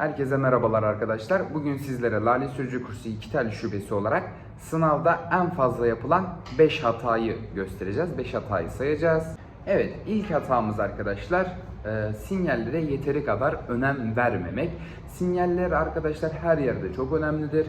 Herkese merhabalar arkadaşlar. Bugün sizlere Lale Sürücü Kursu 2 Telli Şubesi olarak sınavda en fazla yapılan 5 hatayı göstereceğiz. 5 hatayı sayacağız. Evet ilk hatamız arkadaşlar e, sinyallere yeteri kadar önem vermemek. Sinyaller arkadaşlar her yerde çok önemlidir.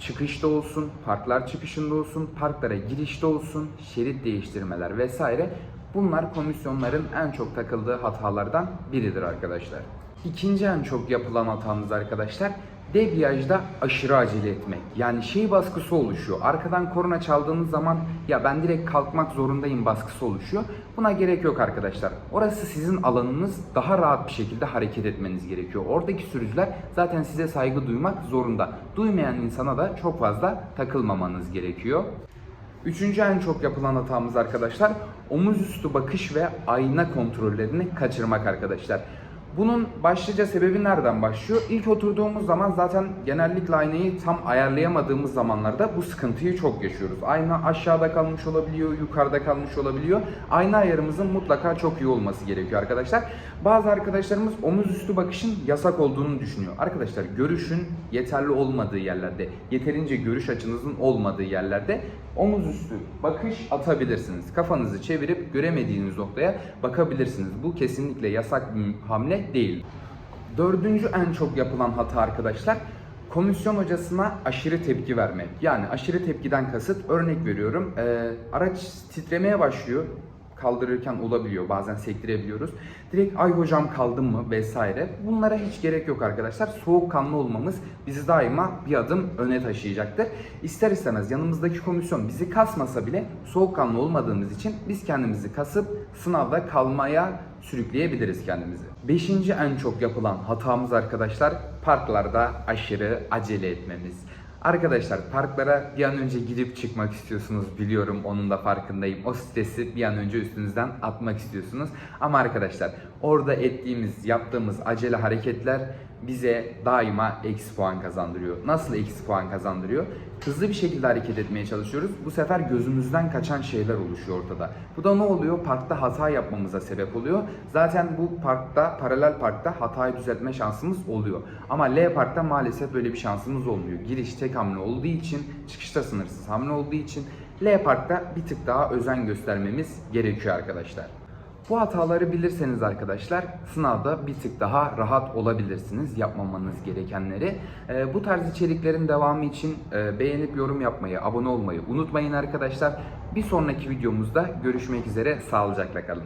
Çıkışta olsun, parklar çıkışında olsun, parklara girişte olsun, şerit değiştirmeler vesaire. Bunlar komisyonların en çok takıldığı hatalardan biridir arkadaşlar. İkinci en çok yapılan hatamız arkadaşlar debriyajda aşırı acele etmek. Yani şey baskısı oluşuyor. Arkadan korna çaldığınız zaman ya ben direkt kalkmak zorundayım baskısı oluşuyor. Buna gerek yok arkadaşlar. Orası sizin alanınız. Daha rahat bir şekilde hareket etmeniz gerekiyor. Oradaki sürücüler zaten size saygı duymak zorunda. Duymayan insana da çok fazla takılmamanız gerekiyor. Üçüncü en çok yapılan hatamız arkadaşlar omuz üstü bakış ve ayna kontrollerini kaçırmak arkadaşlar. Bunun başlıca sebebi nereden başlıyor? İlk oturduğumuz zaman zaten genellikle aynayı tam ayarlayamadığımız zamanlarda bu sıkıntıyı çok yaşıyoruz. Ayna aşağıda kalmış olabiliyor, yukarıda kalmış olabiliyor. Ayna ayarımızın mutlaka çok iyi olması gerekiyor arkadaşlar. Bazı arkadaşlarımız omuz üstü bakışın yasak olduğunu düşünüyor. Arkadaşlar görüşün yeterli olmadığı yerlerde, yeterince görüş açınızın olmadığı yerlerde omuz üstü bakış atabilirsiniz. Kafanızı çevirip göremediğiniz noktaya bakabilirsiniz. Bu kesinlikle yasak bir hamle değil. Dördüncü en çok yapılan hata arkadaşlar komisyon hocasına aşırı tepki vermek. Yani aşırı tepkiden kasıt örnek veriyorum. Ee, araç titremeye başlıyor kaldırırken olabiliyor. Bazen sektirebiliyoruz. Direkt ay hocam kaldım mı vesaire. Bunlara hiç gerek yok arkadaşlar. Soğukkanlı olmamız bizi daima bir adım öne taşıyacaktır. İster istemez yanımızdaki komisyon bizi kasmasa bile soğukkanlı olmadığımız için biz kendimizi kasıp sınavda kalmaya sürükleyebiliriz kendimizi. Beşinci en çok yapılan hatamız arkadaşlar parklarda aşırı acele etmemiz. Arkadaşlar parklara bir an önce gidip çıkmak istiyorsunuz biliyorum onun da farkındayım. O stresi bir an önce üstünüzden atmak istiyorsunuz. Ama arkadaşlar orada ettiğimiz, yaptığımız acele hareketler bize daima eksi puan kazandırıyor. Nasıl eksi puan kazandırıyor? Hızlı bir şekilde hareket etmeye çalışıyoruz. Bu sefer gözümüzden kaçan şeyler oluşuyor ortada. Bu da ne oluyor? Parkta hata yapmamıza sebep oluyor. Zaten bu parkta, paralel parkta hatayı düzeltme şansımız oluyor. Ama L parkta maalesef böyle bir şansımız olmuyor. Giriş tek hamle olduğu için, çıkışta sınırsız hamle olduğu için L parkta bir tık daha özen göstermemiz gerekiyor arkadaşlar. Bu hataları bilirseniz arkadaşlar sınavda bir tık daha rahat olabilirsiniz yapmamanız gerekenleri. Ee, bu tarz içeriklerin devamı için e, beğenip yorum yapmayı, abone olmayı unutmayın arkadaşlar. Bir sonraki videomuzda görüşmek üzere. Sağlıcakla kalın.